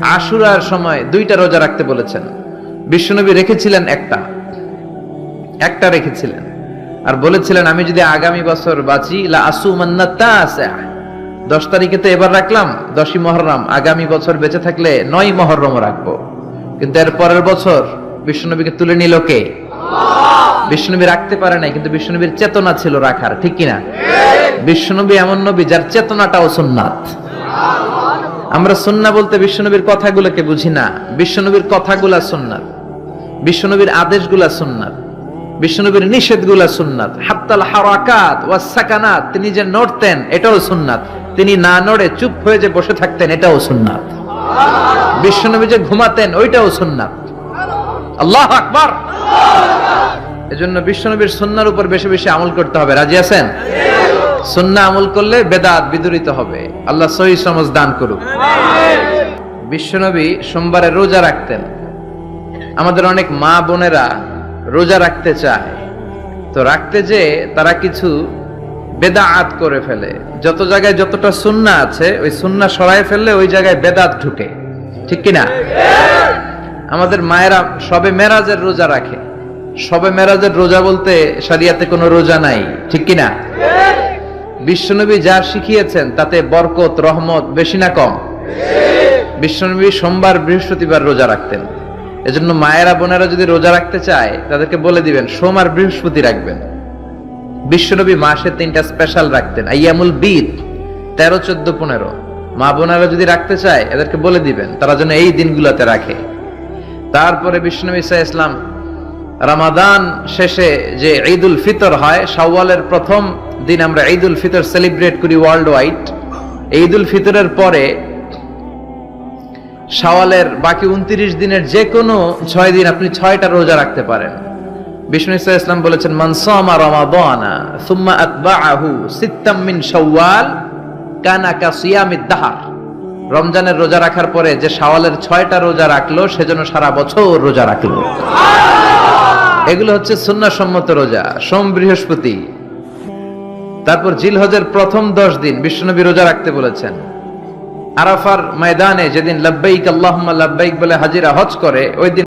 আশুরার সময় দুইটা রোজা রাখতে বলেছেন। বিশ্বনবী রেখেছিলেন একটা। একটা রেখেছিলেন। আর বলেছিলেন আমি যদি আগামী বছর বাঁচি দশ তারিখে তো এবার রাখলাম দশই মহরম। আগামী বছর বেঁচে থাকলে নয় মহরম রাখব। কিন্তু এর পরের বছর বিশ্বনবীকে তুলে নিল কে? বিশ্বনবী রাখতে পারে নাই কিন্তু বিশ্বনবীর চেতনা ছিল রাখার ঠিক কিনা? বিশ্বনবী এমন নবী যার চেতনাটাও সুন্নাত। আমরা সুন্না বলতে বিশ্বনবীর কথাগুলোকে বুঝি না। বিশ্বনবীর কথাগুলা সুন্নাত। বিশ্বনবীর আদেশগুলা সুন্নাত। বিশ্বনবীর নিষেধগুলা সুন্নাত। হাত্তাল হারাকাত ওয়াস সাকানাত, তিনি যে নড়তেন, এটাও সুন্নাত। তিনি না নড়ে চুপ হয়ে যে বসে থাকতেন, এটাও সুন্নাত। বিশ্বনবী যে ঘুমাতেন, ওইটাও সুন্নাত। আল্লাহ আকবার! এজন্য বিশ্বনবীর সুন্নার উপর বেশি বেশি আমল করতে হবে। রাজি আছেন? সুন্না আমল করলে বেদাত বিদরিত হবে। আল্লাহ সহি সমাজ দান করুক। বিশ্বনবী সোমবারে রোজা রাখতেন। আমাদের অনেক মা বোনেরা রোজা রাখতে চায়। তো রাখতে যে তারা কিছু বেদাত করে ফেলে। যত জায়গায় যতটা সুন্না আছে, ওই সুন্না সরায় ফেললে ওই জায়গায় বেদাত ঢুকে। ঠিক কিনা? আমাদের মায়েরা সবে মেরাজের রোজা রাখে। সবে মেরাজের রোজা বলতে সারিয়াতে কোনো রোজা নাই। ঠিক কিনা? বিশ্বনবী যা শিখিয়েছেন, তাতে বরকত, রহমত বেশি না কম। বিশ্বনবী সোমবার বৃহস্পতিবার রোজা রাখতেন। এজন্য মায়েরা, বোনেরা যদি রোজা রাখতে চায়, তাদেরকে বলে দিবেন, সোম আর বৃহস্পতি রাখবেন। বিশ্বনবী মাসে তিনটা স্পেশাল রাখতেন, আইয়ামুল বিদ তেরো, চোদ্দ, পনেরো। মা বোনেরা যদি রাখতে চায়, এদেরকে বলে দিবেন, তারা যেন এই দিনগুলোতে রাখে। তারপরে বিষ্ণু ইসা ইসলাম রামাদান শেষে যে ঈদুল ফিতর হয় সাওয়ালের প্রথম দিন আমরা ঈদুল ফিতর সেলিব্রেট করি ওয়ার্ল্ড ওয়াইড ঈদুল ফিতরের পরে শাওয়ালের বাকি উনত্রিশ দিনের যে কোনো ছয় দিন আপনি ছয়টা রোজা রাখতে পারেন। বিষ্ণু ইসা ইসলাম বলেছেন মানসামা রমাদানা সুম্মা আতবাআহু সিত্তাম মিন শাওয়াল কানা কা দাহার। রমজানের রোজা রাখার পরে যে শাওয়ালের ছয়টা রোজা রাখল সেজন্য সারা বছর রোজা রাখল। এগুলো হচ্ছে সুন্নাসম্মত রোজা, সোম বৃহস্পতি। তারপর জিলহজের প্রথম দশ দিন, বিশ্বনবী রোজা রাখতে বলেছেন। আরাফার ময়দানে যেদিন লব্বাইক আল্লাহ লব্বাইক বলে হাজিরা হজ করে, ওই দিন